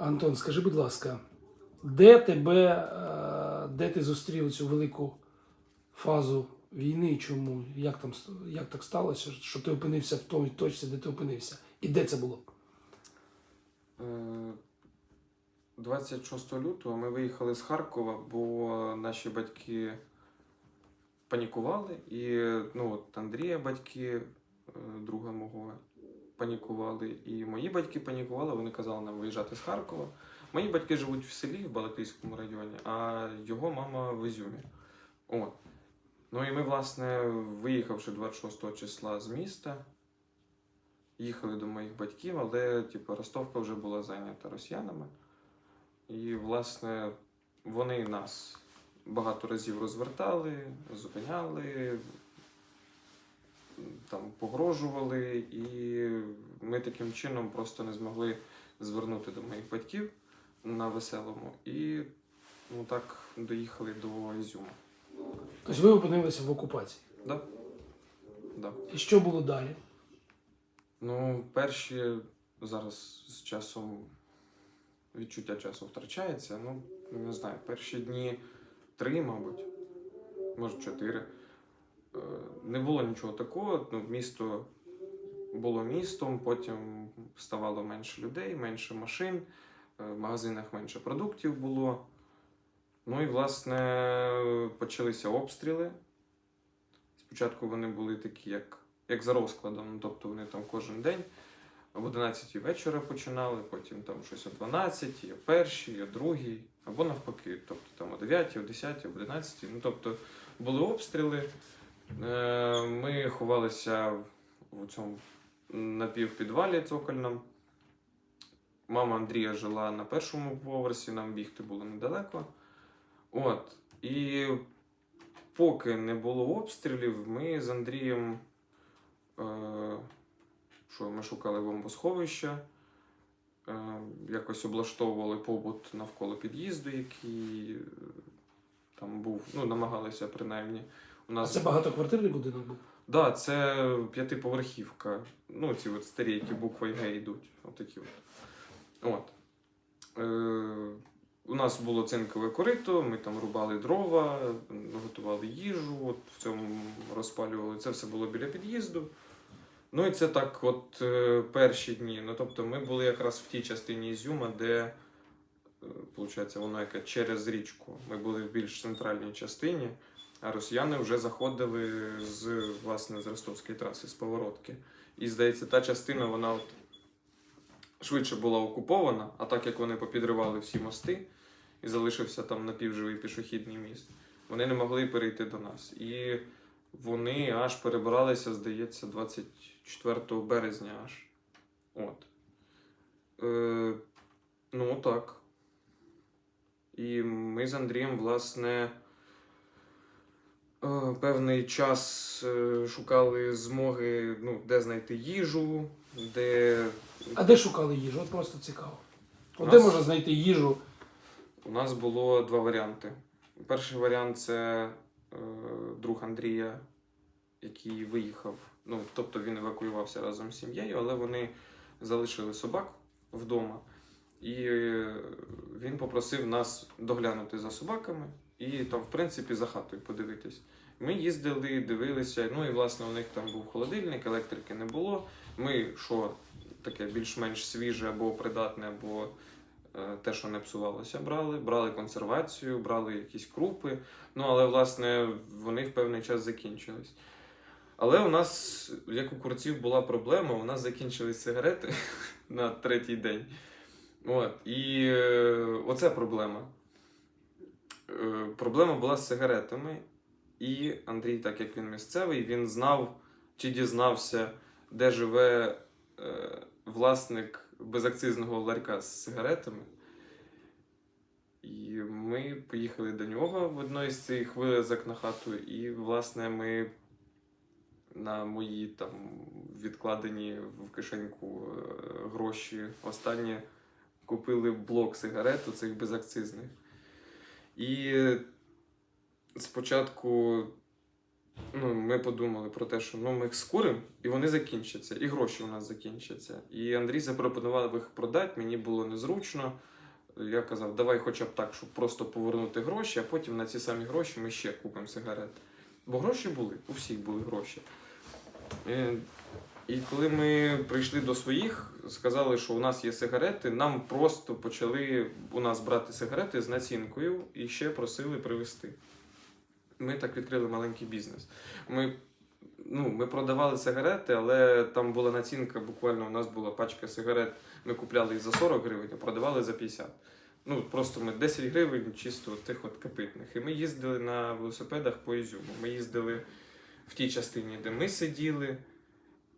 Антон, скажи, будь ласка, де тебе, е, де ти зустрів цю велику фазу війни? Чому? Як там як так сталося, що ти опинився в той точці, де ти опинився? І де це було? Е, 26 лютого ми виїхали з Харкова, бо наші батьки панікували. І ну, от Андрія батьки, е, друга мого, панікували. І мої батьки панікували, вони казали нам виїжджати з Харкова. Мої батьки живуть в селі в Балаклійському районі, а його мама в Ізюмі. От. Ну і ми, власне, виїхавши 26 числа з міста, їхали до моїх батьків, але типу, Ростовка вже була зайнята росіянами. І, власне, вони нас багато разів розвертали, зупиняли, там, погрожували, і ми таким чином просто не змогли звернути до моїх батьків на веселому. І ну, так доїхали до Ізюма. Тобто ви опинилися в окупації. Да? Да. І що було далі? Ну, перші зараз з часом відчуття часу втрачається. Ну, не знаю, перші дні три, мабуть, може чотири. Не було нічого такого. Ну, місто було містом, потім ставало менше людей, менше машин, е, в магазинах менше продуктів було. Ну і, власне, почалися обстріли. Спочатку вони були такі, як, як за розкладом, ну, тобто вони там кожен день об 11 вечора починали, потім там щось о 12, о 1, о 2, або навпаки, тобто там о 9, о 10, об 11. Ну, тобто були обстріли. Е, Ми ховалися в цьому напівпідвалі цокольному. Мама Андрія жила на першому поверсі, нам бігти було недалеко. От. І поки не було обстрілів, ми з Андрієм. Е, що ми шукали бомбосховища, е, якось облаштовували побут навколо під'їзду, який е, там був, ну, намагалися принаймні. У А це багатоквартирний будинок був? Да, це п'ятиповерхівка. Ну, ці от старі, які буквою Г йдуть. Отакі от. От. Е, у нас було цинкове корито, ми там рубали дрова, готували їжу, от в цьому розпалювали. Це все було біля під'їзду. Ну і це так, от е, перші дні. Ну, тобто ми були якраз в тій частині Ізюма, де, виходить, воно яке через річку. Ми були в більш центральній частині. А росіяни вже заходили з власне з Ростовської траси, з поворотки. І здається, та частина вона от швидше була окупована, а так як вони попідривали всі мости і залишився там напівживий пішохідний міст, вони не могли перейти до нас. І вони аж перебралися, здається, 24 березня аж. От. Е, ну, так. І ми з Андрієм, власне. Е, Певний час е, шукали змоги, ну, де знайти їжу, де А де шукали їжу? От просто цікаво. От У де нас- можна знайти їжу? у нас було два варіанти. Перший варіант це е, друг Андрія, який виїхав. Ну, тобто він евакуювався разом з сім'єю, але вони залишили собак вдома. І е, він попросив нас доглянути за собаками і там, в принципі, за хатою подивитись. Ми їздили, дивилися. Ну і власне у них там був холодильник, електрики не було. Ми що таке більш-менш свіже або придатне, або е, те, що не псувалося, брали. Брали консервацію, брали якісь крупи. Ну але власне вони в певний час закінчились. Але у нас, як у курців, була проблема, у нас закінчились сигарети на третій день. От. І е, оце проблема. Е, проблема була з сигаретами. І Андрій, так як він місцевий, він знав чи дізнався, де живе е, власник безакцизного ларька з сигаретами. І ми поїхали до нього в одної з цих вилазок на хату, і, власне, ми на мої там відкладені в кишеньку е, гроші останні купили блок сигарет у цих безакцизних. І спочатку ну, ми подумали про те, що ну, ми їх скуримо, і вони закінчаться, і гроші у нас закінчаться. І Андрій запропонував їх продати, мені було незручно. Я казав, давай хоча б так, щоб просто повернути гроші, а потім на ці самі гроші ми ще купимо сигарет. Бо гроші були, у всіх були гроші. І, коли ми прийшли до своїх, сказали, що у нас є сигарети, нам просто почали у нас брати сигарети з націнкою і ще просили привезти. Ми так відкрили маленький бізнес. Ми, ну, ми продавали сигарети, але там була націнка, буквально у нас була пачка сигарет, ми купляли їх за 40 гривень, а продавали за 50. Ну, просто ми 10 гривень чисто тих от капитних. І ми їздили на велосипедах по Ізюму. Ми їздили в тій частині, де ми сиділи,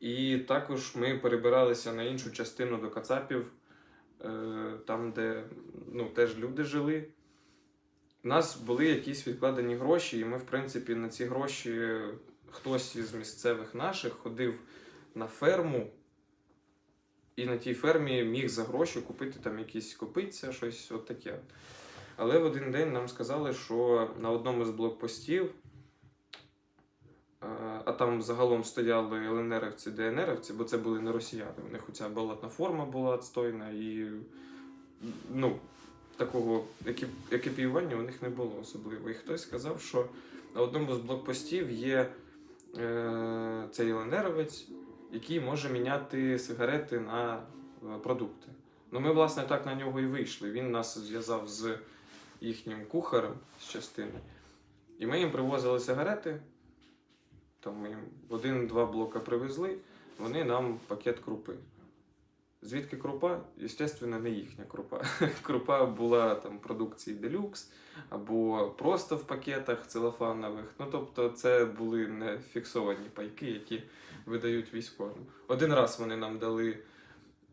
і також ми перебиралися на іншу частину до Кацапів, е, там, де ну, теж люди жили. У нас були якісь відкладені гроші, і ми, в принципі, на ці гроші хтось із місцевих наших ходив на ферму, і на тій фермі міг за гроші купити там якісь копиця, щось от таке. Але в один день нам сказали, що на одному з блокпостів, е, а там загалом стояли ЛНРівці, ДНРівці, бо це були не росіяни. У них оця балатна форма була відстойна і ну, такого екіп... екіпіювання у них не було особливо. І хтось сказав, що на одному з блокпостів є е, цей ЛНРовець, який може міняти сигарети на е, продукти. Ну, ми, власне, так на нього і вийшли. Він нас зв'язав з їхнім кухарем з частини. І ми їм привозили сигарети. Там ми їм один-два блока привезли, вони нам пакет крупи. Звідки крупа? Звісно, не їхня крупа. Крупа була там продукції делюкс або просто в пакетах целофанових. Ну тобто, це були не фіксовані пайки, які видають військовим. Один раз вони нам дали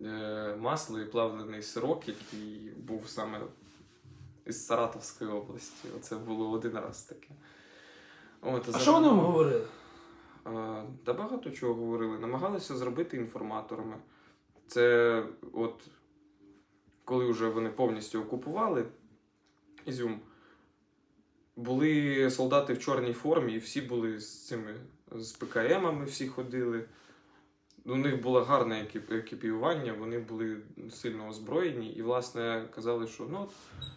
е, масло і плавлений сирок, який був саме із Саратовської області. Оце було один раз таке. От, А за- що вони вам говорили? Та багато чого говорили. Намагалися зробити інформаторами. Це от коли вже вони повністю окупували Ізюм, були солдати в чорній формі, і всі були з цими з ПКМами, всі ходили. У них було гарне екіп- екіпіювання, вони були сильно озброєні і, власне, казали, що ну,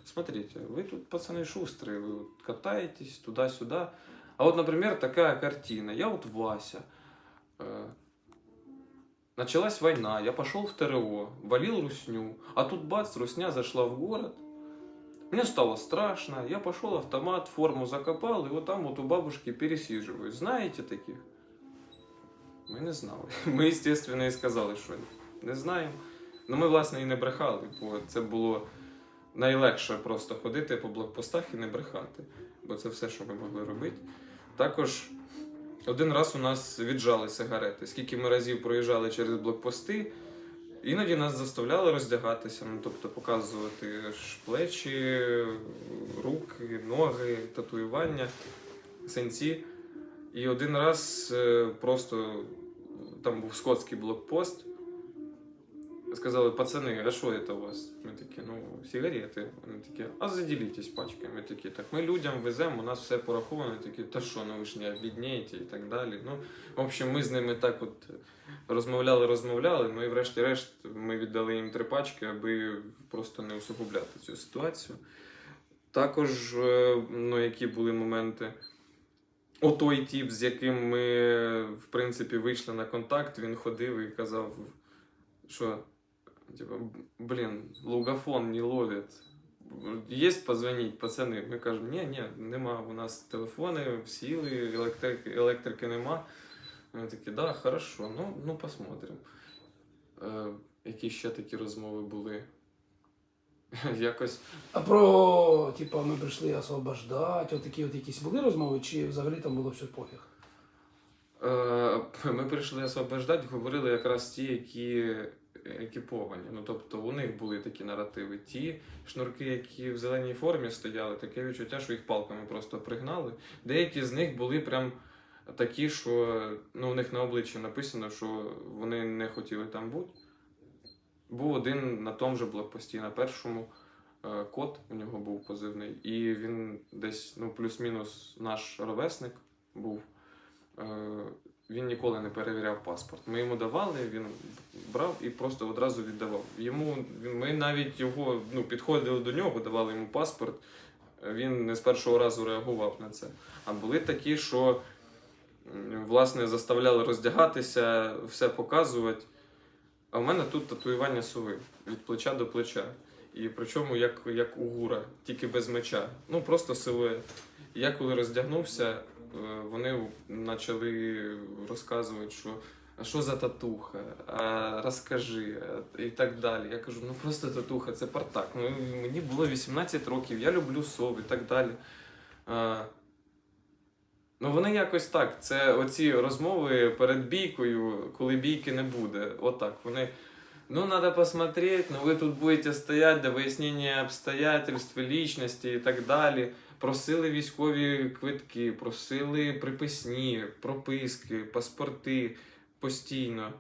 смотрите, ви тут пацани шустрі, ви катаєтесь туди-сюди. А вот, например, такая картина. Я вот Вася. Э, Началась война, я пошел в ТРО, валил русню, а тут бац, русня зашла в город. Мне стало страшно, я пошел автомат, форму закопал, и вот там вот у бабушки пересиживаю. Знаете таких? Ми не знали. Ми, естественно, і сказали, що не знаємо. Ну ми, власне, і не брехали, бо це було найлегше просто ходити по блокпостах і не брехати. Бо це все, що ми могли робити. Також один раз у нас віджали сигарети. Скільки ми разів проїжджали через блокпости, іноді нас заставляли роздягатися, ну, тобто показувати плечі, руки, ноги, татуювання, синці. І один раз е, просто там був скотський блокпост. Сказали, пацани, а що це у вас? Ми такі, ну, сигарети. Вони такі, а заділітесь пачками. Ми такі, так ми людям веземо, у нас все пораховано. Такі, та що, ну ви ж не обіднієте і так далі. Ну, в общем, ми з ними так от розмовляли, розмовляли. Ну і врешті-решт ми віддали їм три пачки, аби просто не усугубляти цю ситуацію. Також, е, ну, які були моменти. Отой тіп, з яким ми, в принципі, вийшли на контакт, він ходив і казав, що типа, блін, лугафон не ловить. Є позвонить, пацани. Ми кажемо, ні, ні, нема. У нас телефони, сіли, електрики, електрики нема. Вони такі, да, хорошо, ну, ну посмотрим. Е, які ще такі розмови були? Якось. А про, типа, ми прийшли освобождати, от такі от якісь були розмови, чи взагалі там було все пофіг? Е, Ми прийшли освобождати, говорили якраз ті, які екіповані. Ну, тобто у них були такі наративи. Ті шнурки, які в зеленій формі стояли, таке відчуття, що їх палками просто пригнали. Деякі з них були прям такі, що ну, у них на обличчі написано, що вони не хотіли там бути. Був один на тому же блокпості, на першому е, кот у нього був позивний, і він десь ну, плюс-мінус наш ровесник був. Він ніколи не перевіряв паспорт. Ми йому давали, він брав і просто одразу віддавав. Йому ми навіть його ну, підходили до нього, давали йому паспорт. Він не з першого разу реагував на це. А були такі, що власне заставляли роздягатися, все показувати. А в мене тут татуювання сови від плеча до плеча. І причому як, як гура, тільки без меча. Ну просто силует. Я коли роздягнувся, вони почали розказувати, що а що за татуха, а розкажи, і так далі. Я кажу, ну просто татуха, це партак. Ну, мені було 18 років, я люблю сов і так далі. А, ну вони якось так. Це оці розмови перед бійкою, коли бійки не буде. Отак. Вони. Ну, надо посмотреть, но вы тут будете стоять до вияснення обстоятельств, личності і так далі. Просили військові квитки, просили приписні, прописки, паспорти постійно.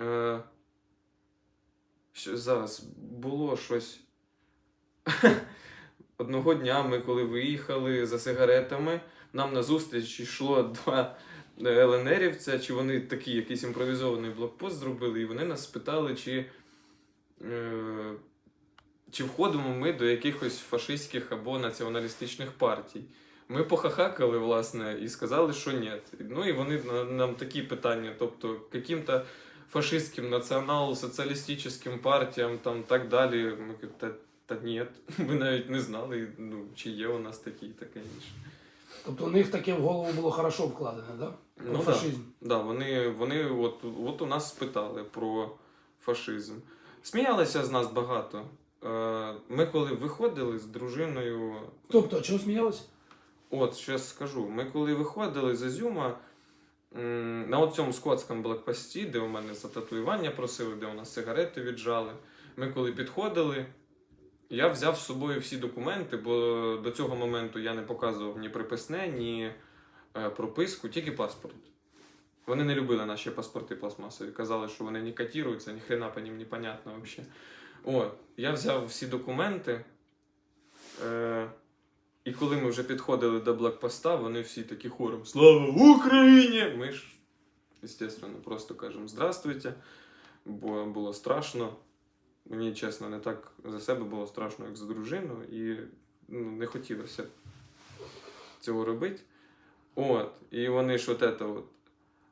Е, що зараз було щось. Одного дня ми, коли виїхали за сигаретами, нам на зустріч йшло два ЛНРівця, чи вони такий якийсь імпровізований блокпост зробили, і вони нас спитали, чи, е, чи входимо ми до якихось фашистських або націоналістичних партій. Ми похахакали, власне, і сказали, що ні. Ну і вони нам такі питання, тобто, яким-то фашистським, націонал-соціалістичним партіям, там так далі. Ми та, та ні, ми навіть не знали, ну, чи є у нас такі таке інше. Тобто у них таке в голову було хорошо вкладене, да? Про Ну, да. фашизм. Да, вони, вони от, от у нас спитали про фашизм. Сміялися з нас багато. Е, Ми коли виходили з дружиною. Тобто, чого сміялися? От, зараз скажу. Ми коли виходили з Ізюма на цьому скотському блокпості, де у мене за татуювання просили, де у нас сигарети віджали. Ми коли підходили, я взяв з собою всі документи, бо до цього моменту я не показував ні приписне, ні е, прописку, тільки паспорт. Вони не любили наші паспорти пластмасові. Казали, що вони не ні хрена по ним непонятно взагалі. От, я взяв всі документи. Е, і коли ми вже підходили до блокпоста, вони всі такі хором Слава Україні! Ми ж, звісно, просто кажемо здравствуйте, бо було страшно. Мені, чесно, не так за себе було страшно, як за дружину, і ну, не хотілося цього робити. От, і вони ж от это от.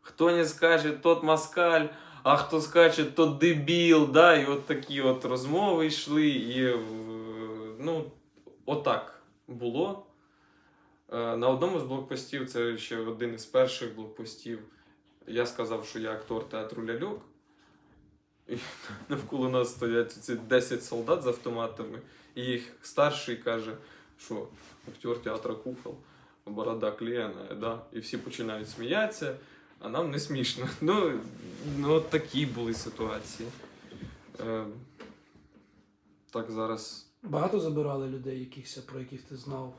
Хто не скаже, тот москаль, а хто скаже, тот дебіл, да, і от такі от розмови йшли, і е, ну, отак було. Е, На одному з блокпостів, це ще один із перших блокпостів, я сказав, що я актор театру ляльок. Навколо нас стоять ці 10 солдат з автоматами, і їх старший каже, що актер театру кукол, борода клеєна, да? і всі починають сміятися, а нам не смішно. Ну, ну такі були ситуації. Е, так зараз. Багато забирали людей, якихось, про яких ти знав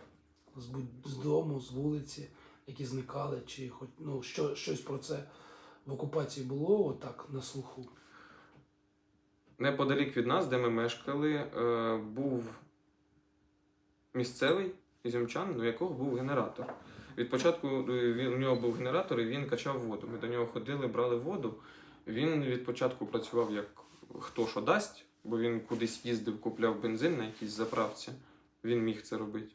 з, з дому, з вулиці, які зникали, чи хоч ну, що, щось про це в окупації було отак на слуху. Неподалік від нас, де ми мешкали, е, був місцевий ізюмчан, у якого був генератор. Від початку е, він, у нього був генератор і він качав воду. Ми до нього ходили, брали воду. Він від початку працював як хто що дасть, бо він кудись їздив, купляв бензин на якійсь заправці. Він міг це робити.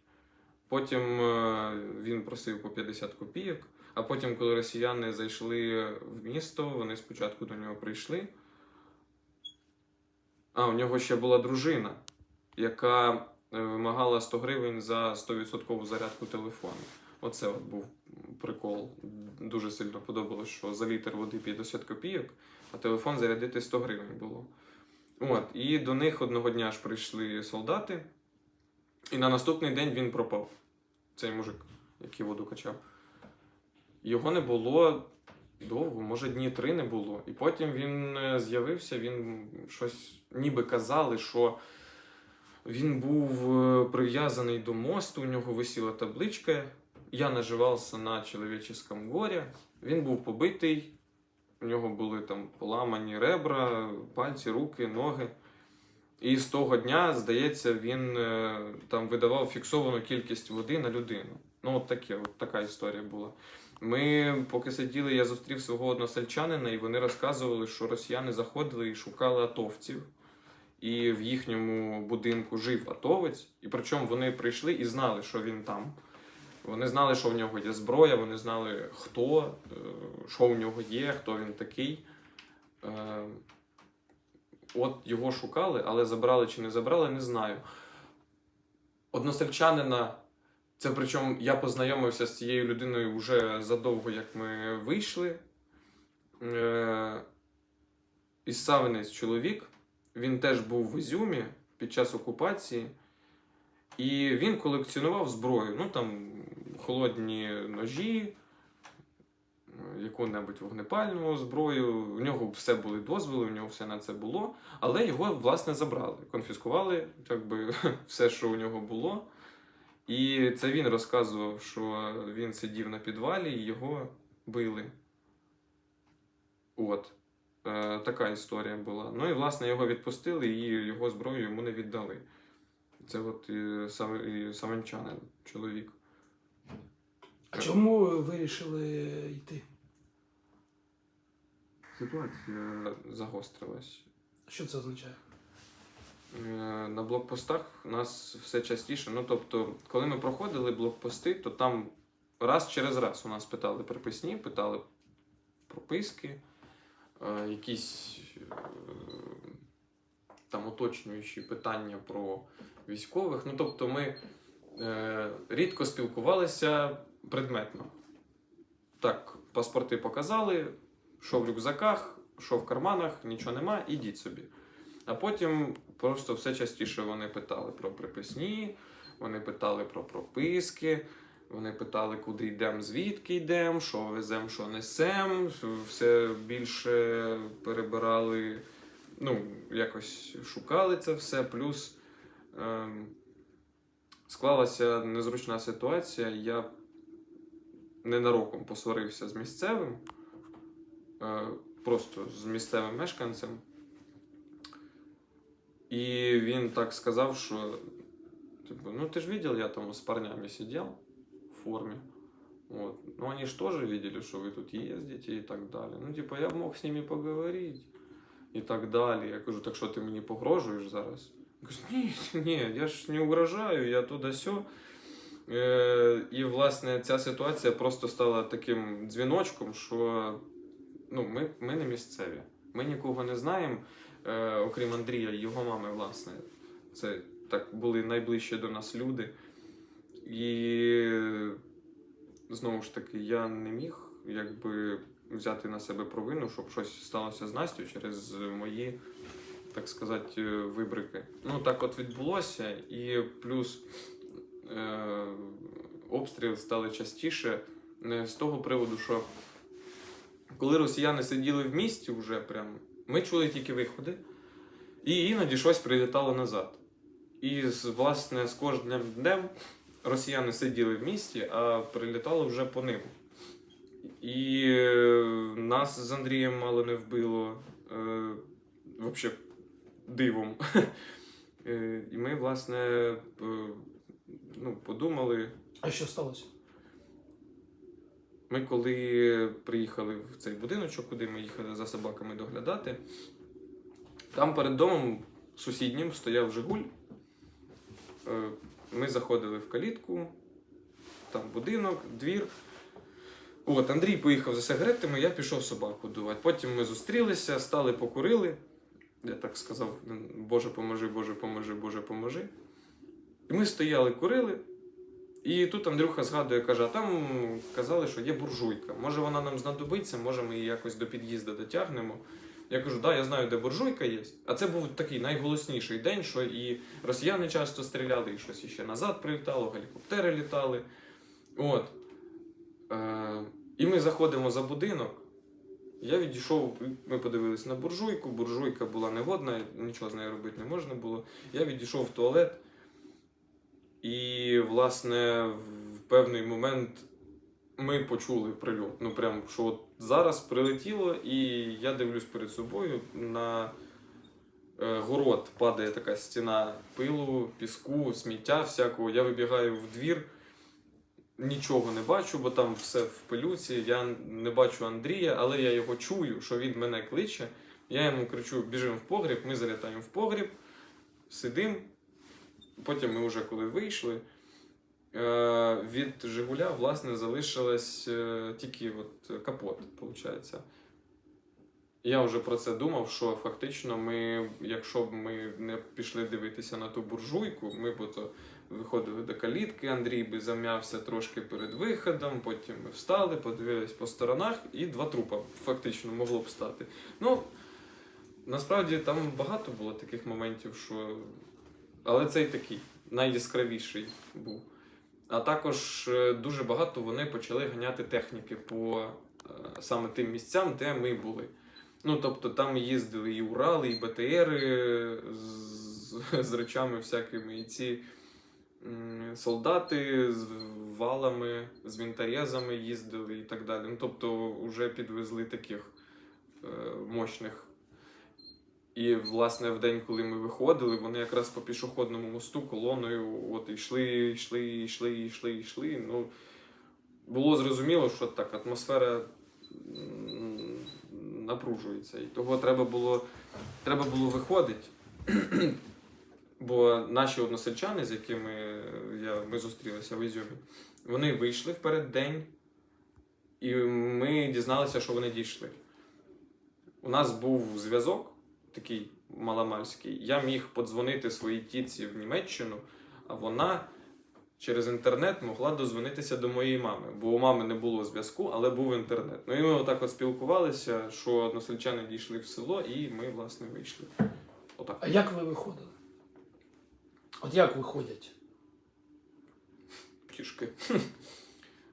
Потім е, він просив по 50 копійок. А потім, коли росіяни зайшли в місто, вони спочатку до нього прийшли. А, у нього ще була дружина, яка е, вимагала 100 гривень за 100% зарядку телефону. Оце от був прикол. Дуже сильно подобалось, що за літр води 50 копійок, а телефон зарядити 100 гривень було. От, і до них одного дня ж прийшли солдати, і на наступний день він пропав. Цей мужик, який воду качав. Його не було довго, може дні три не було. І потім він е, з'явився, він щось ніби казали, що він був е, прив'язаний до мосту, у нього висіла табличка. Я наживався на чоловіческом горі. Він був побитий, у нього були там поламані ребра, пальці, руки, ноги. І з того дня, здається, він е, там видавав фіксовану кількість води на людину. Ну, от таке, от така історія була. Ми поки сиділи, я зустрів свого односельчанина, і вони розказували, що росіяни заходили і шукали атовців. І в їхньому будинку жив атовець. І причому вони прийшли і знали, що він там. Вони знали, що в нього є зброя, вони знали, хто, е, що в нього є, хто він такий. Е, От його шукали, але забрали чи не забрали, не знаю. Односельчанина, це причому я познайомився з цією людиною вже задовго, як ми вийшли. Е, Із Савинець чоловік. Він теж був в Ізюмі під час окупації. І він колекціонував зброю. Ну там холодні ножі, яку-небудь вогнепальну зброю. У нього все були дозволи, у нього все на це було. Але його, власне, забрали. Конфіскували якби, все, що у нього було. І це він розказував, що він сидів на підвалі і його били. От. Е, така історія була. Ну і власне його відпустили, і його зброю йому не віддали. Це от і, сам, і саменчанин, чоловік. А чому ви вирішили йти? Ситуація загострилась. Що це означає? Е, На блокпостах у нас все частіше. Ну тобто, коли ми проходили блокпости, то там раз через раз у нас питали приписні, питали прописки, е, якісь е, там уточнюючі питання про військових. Ну тобто, ми рідко спілкувалися предметно. Так, паспорти показали, що в рюкзаках, що в карманах, нічого нема, ідіть собі. А потім просто все частіше вони питали про приписні, вони питали про прописки, вони питали, куди йдемо, звідки йдемо, що веземо, що несемо. Все більше перебирали, ну, якось шукали це все. Плюс ем, склалася незручна ситуація. Я ненароком посварився з місцевим, е, просто з місцевим мешканцем. И він так сказав, що типу, ну ты же видел, я там с парнями сидел в форме. Вот. Ну они же тоже видели, что вы тут ездите и так далее. Ну, типа, я мог с ними поговорить і так далі. Я кажу, так що ти мені погрожуєш зараз? Він каже, ні, ні, я ж не угрожаю, я туди сьо. Е, і, власне, ця ситуація просто стала таким дзвіночком, що ну, ми, ми не місцеві. Ми нікого не знаємо е, окрім Андрія і його мами, власне. Це так були найближчі до нас люди. І знову ж таки, я не міг якби взяти на себе провину, щоб щось сталося з Настю через мої, так сказати, вибрики. Ну, так от відбулося, і плюс е, обстріли стали частіше з того приводу, що коли росіяни сиділи в місті вже прям. Ми чули тільки виходи, і іноді щось прилітало назад. І власне з кожним днем росіяни сиділи в місті, а прилітало вже по ним. І е, нас з Андрієм мало не вбило е, взагалі дивом. Е, І ми, власне, ну, подумали. А що сталося? Ми коли приїхали в цей будиночок, куди ми їхали за собаками доглядати, там перед домом сусіднім стояв Жигуль. Е, Ми заходили в калітку, там будинок, двір. От, Андрій поїхав за сигаретами, я пішов собаку дувати. Потім ми зустрілися, стали покурили. Я так сказав: Боже поможи, Боже поможи, Боже поможи. І ми стояли, курили. І тут Андрюха згадує, каже, а там казали, що є буржуйка. Може вона нам знадобиться, може ми її якось до під'їзду дотягнемо. Я кажу, да, я знаю, де буржуйка є. А це був такий найголосніший день, що і росіяни часто стріляли, і щось іще назад прилітало, гелікоптери літали. От. Е, і ми заходимо за будинок. Я відійшов, ми подивилися на буржуйку. Буржуйка була негодна, нічого з нею робити не можна було. Я відійшов в туалет. І, власне, в певний момент ми почули прильот. Ну, прям, що от зараз прилетіло, і я дивлюсь перед собою на е, город падає така стіна пилу, піску, сміття всякого. Я вибігаю в двір. нічого не бачу, бо там все в пилюці. Я не бачу Андрія, але я його чую, що він мене кличе. Я йому кричу: біжимо в погріб, ми залітаємо в погріб, сидимо. Потім ми вже коли вийшли. е, Від Жигуля, власне, залишилась е, тільки от капот, виходить. Я вже про це думав, що фактично ми, якщо б ми не пішли дивитися на ту буржуйку, ми б ото виходили до калітки, Андрій би зам'явся трошки перед виходом, потім ми встали, подивились по сторонах, і два трупа фактично могло б стати. Ну, насправді там багато було таких моментів, що. Але цей такий найяскравіший був. А також е, дуже багато вони почали ганяти техніки по е, саме тим місцям, де ми були. Ну, тобто там їздили і Урали, і БТРи з, з речами всякими, і ці солдати з валами, з вінторезами їздили і так далі. Ну, тобто, вже підвезли таких е, мощних. І, власне, в день, коли ми виходили, вони якраз по пішохідному мосту колоною от йшли, йшли, йшли, йшли, йшли. Ну, було зрозуміло, що так, атмосфера напружується. І того треба було, треба було виходити. Бо наші односельчани, з якими я, ми зустрілися в Ізюмі, вони вийшли в переддень, і ми дізналися, що вони дійшли. У нас був зв'язок такий маломальський. Я міг подзвонити своїй тітці в Німеччину, а вона через інтернет могла дозвонитися до моєї мами, бо у мами не було зв'язку, але був інтернет. Ну і ми отак от спілкувалися, що односельчани дійшли в село, і ми, власне, вийшли. Отак. А як ви виходили? От як виходять? Пішки.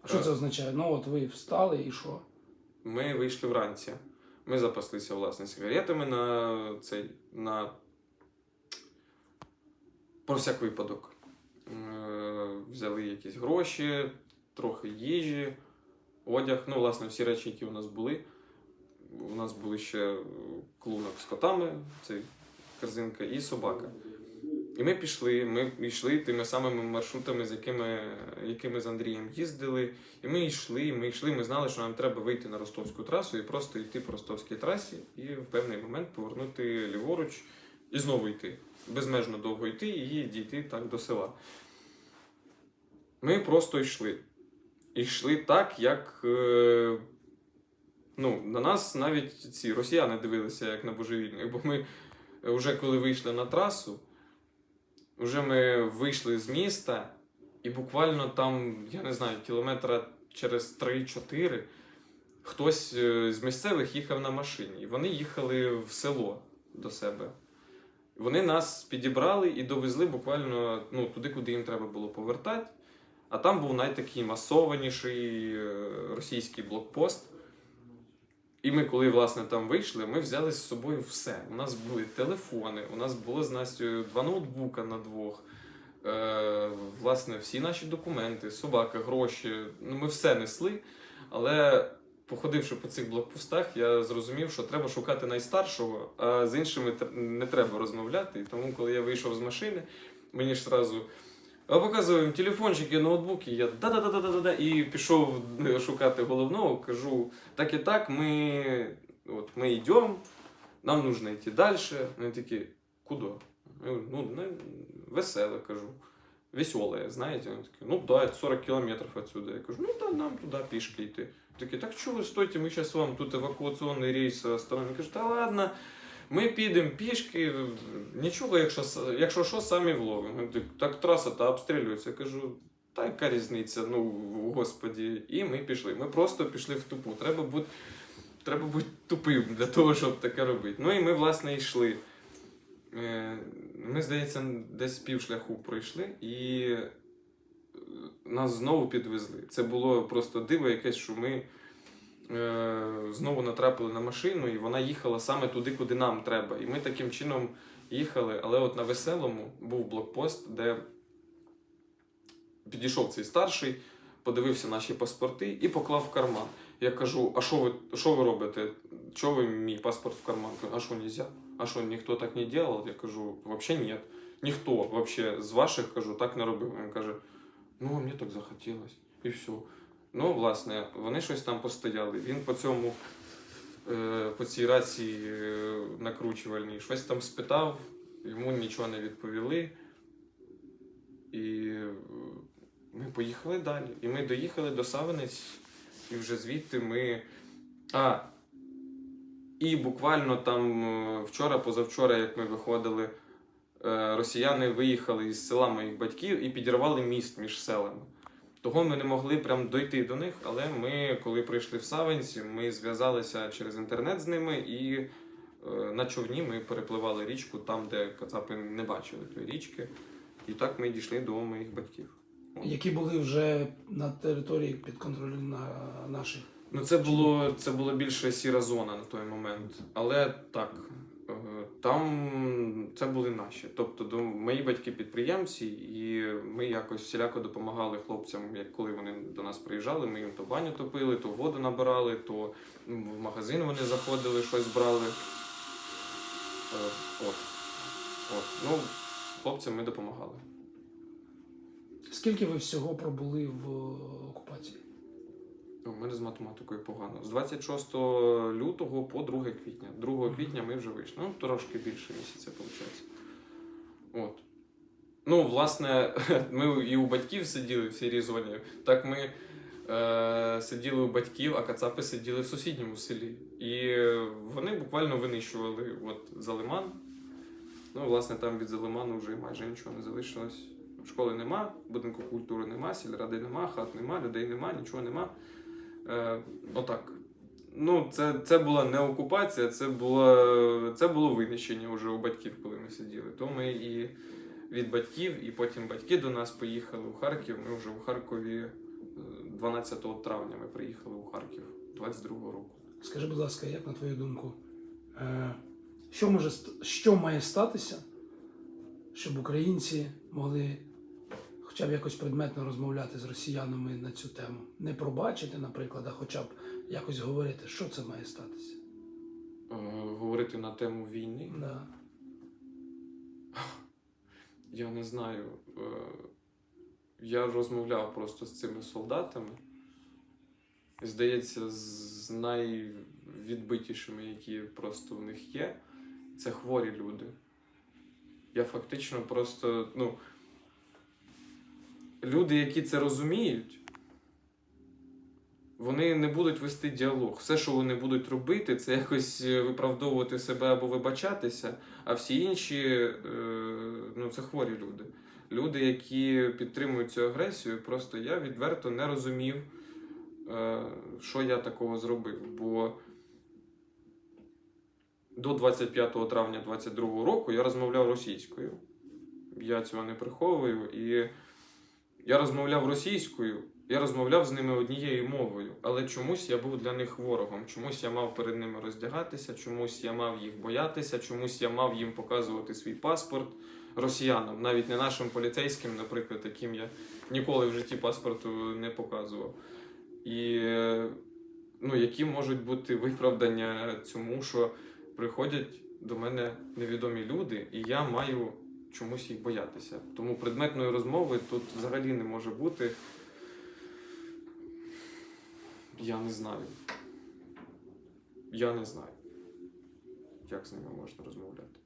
А що це означає? Ну от ви встали і що? Ми вийшли вранці. Ми запаслися власне сигаретами на цей на про всяк випадок. Е, Взяли якісь гроші, трохи їжі, одяг. Ну, власне, всі речі, які у нас були. У нас були ще клунок з котами, це корзинка і собака. І ми пішли, ми йшли тими самими маршрутами, з якими, якими з Андрієм їздили. І ми йшли, ми йшли, ми знали, що нам треба вийти на ростовську трасу і просто йти по ростовській трасі, і в певний момент повернути ліворуч і знову йти. Безмежно довго йти і дійти так до села. Ми просто йшли. Йшли так, як. Е, ну, на нас навіть ці росіяни дивилися як на божевільних, бо ми вже коли вийшли на трасу. Вже ми вийшли з міста, і буквально там, я не знаю, кілометра через 3-4 хтось е, з місцевих їхав на машині. І вони їхали в село до себе. Вони нас підібрали і довезли буквально ну, туди, куди їм треба було повертати. А там був найтакий масованіший е, російський блокпост. І ми, коли власне там вийшли, ми взяли з собою все. У нас були телефони, у нас було з Настю два ноутбука на двох. Е, власне, всі наші документи, собака, гроші. Ну, ми все несли. Але походивши по цих блокпостах, я зрозумів, що треба шукати найстаршого, а з іншими не треба розмовляти. І тому, коли я вийшов з машини, мені ж зразу. А показуємо телефончики, ноутбуки. Я да-да-да-да-да-да і пішов е, шукати головного. Кажу, так і так, ми, от, ми йдемо, нам нужно йти далі. Вони такі, куди? Я говорю, ну, веселе, кажу. Веселе, знаєте? Вони такі, ну да, это 40 кілометрів отсюда. Я кажу, ну да, нам туди пішки йти. Такі, так чого ви стойте, ми зараз вам тут евакуаційний рейс остановимо. Кажу, та ладно. Ми підемо пішки, нічого, якщо, якщо що, самі вловимо. Так, траса та обстрілюється. Я кажу, та яка різниця, ну, господі. І ми пішли. Ми просто пішли в тупу. Треба бути, треба бути тупим для того, щоб таке робити. Ну і ми, власне, йшли. Е, Ми, здається, десь півшляху пройшли і е, нас знову підвезли. Це було просто диво якесь, що ми знову натрапили на машину, і вона їхала саме туди, куди нам треба. І ми таким чином їхали, але от на веселому був блокпост, де підійшов цей старший, подивився наші паспорти і поклав в карман. Я кажу: а що ви, що ви робите? Чого ви мій паспорт в карман? А що нельзя? А що ніхто так не делал? Я кажу, взагалі ні. Ніхто вообще з ваших кажу, так не робив. Він каже, ну мені так захотілось. І все. Ну, власне, вони щось там постояли. Він по цьому, е, по цій рації е, накручувальній, щось там спитав, йому нічого не відповіли. І е, ми поїхали далі. І ми доїхали до Савинець, і вже звідти ми. А, і буквально там вчора, позавчора, як ми виходили, росіяни виїхали із села моїх батьків і підірвали міст між селами. Того ми не могли прям дойти до них, але ми, коли прийшли в Савинці, ми зв'язалися через інтернет з ними і е, на човні ми перепливали річку там, де кацапи не бачили тої річки. І так ми дійшли до моїх батьків. Які були вже на території під контролем на наших. Ну, це було, це було більше сіра зона на той момент. Але так, там це були наші. Тобто мої батьки підприємці, і ми якось всіляко допомагали хлопцям, як коли вони до нас приїжджали, ми їм то баню топили, то воду набирали, то в магазин вони заходили, щось брали. Е, От. От. Ну, хлопцям ми допомагали. Скільки ви всього пробули в окупації? У мене з математикою погано. З 26 лютого по 2 квітня. 2 квітня ми вже вийшли. Ну, трошки більше місяця, виходить. От. Ну, власне, ми і у батьків сиділи в сірій зоні. Так ми е, сиділи у батьків, а кацапи сиділи в сусідньому селі. І вони буквально винищували от, Залиман. Ну, власне, там від Залиману вже майже нічого не залишилось. Школи нема, будинку культури нема, сільради нема, хат нема, людей нема, нічого нема. Е, отак. Ну, це, це була не окупація, це було, це було винищення вже у батьків, коли ми сиділи. То ми і від батьків, і потім батьки до нас поїхали у Харків. Ми вже у Харкові е, 12 травня ми приїхали у Харків 22-го року. Скажи, будь ласка, як на твою думку, е, що, може, що має статися, щоб українці могли хоча б якось предметно розмовляти з росіянами на цю тему? Не пробачити, наприклад, а хоча б якось говорити, що це має статися? Е, говорити на тему війни. Да. Я не знаю. Е, Я розмовляв просто з цими солдатами. Здається, з найвідбитішими, які просто в них є, це хворі люди. Я фактично просто, ну. Люди, які це розуміють, вони не будуть вести діалог. Все, що вони будуть робити, це якось е, виправдовувати себе або вибачатися. А всі інші е, ну, це хворі люди. Люди, які підтримують цю агресію, просто я відверто не розумів, е, що я такого зробив. Бо до 25 травня 22 року я розмовляв російською. Я цього не приховую. І я розмовляв російською, я розмовляв з ними однією мовою, але чомусь я був для них ворогом. Чомусь я мав перед ними роздягатися, чомусь я мав їх боятися, чомусь я мав їм показувати свій паспорт росіянам, навіть не нашим поліцейським, наприклад, яким я ніколи в житті паспорту не показував. І ну, які можуть бути виправдання цьому, що приходять до мене невідомі люди, і я маю чомусь їх боятися. Тому предметної розмови тут взагалі не може бути. Я не знаю. Я не знаю, як з ними можна розмовляти.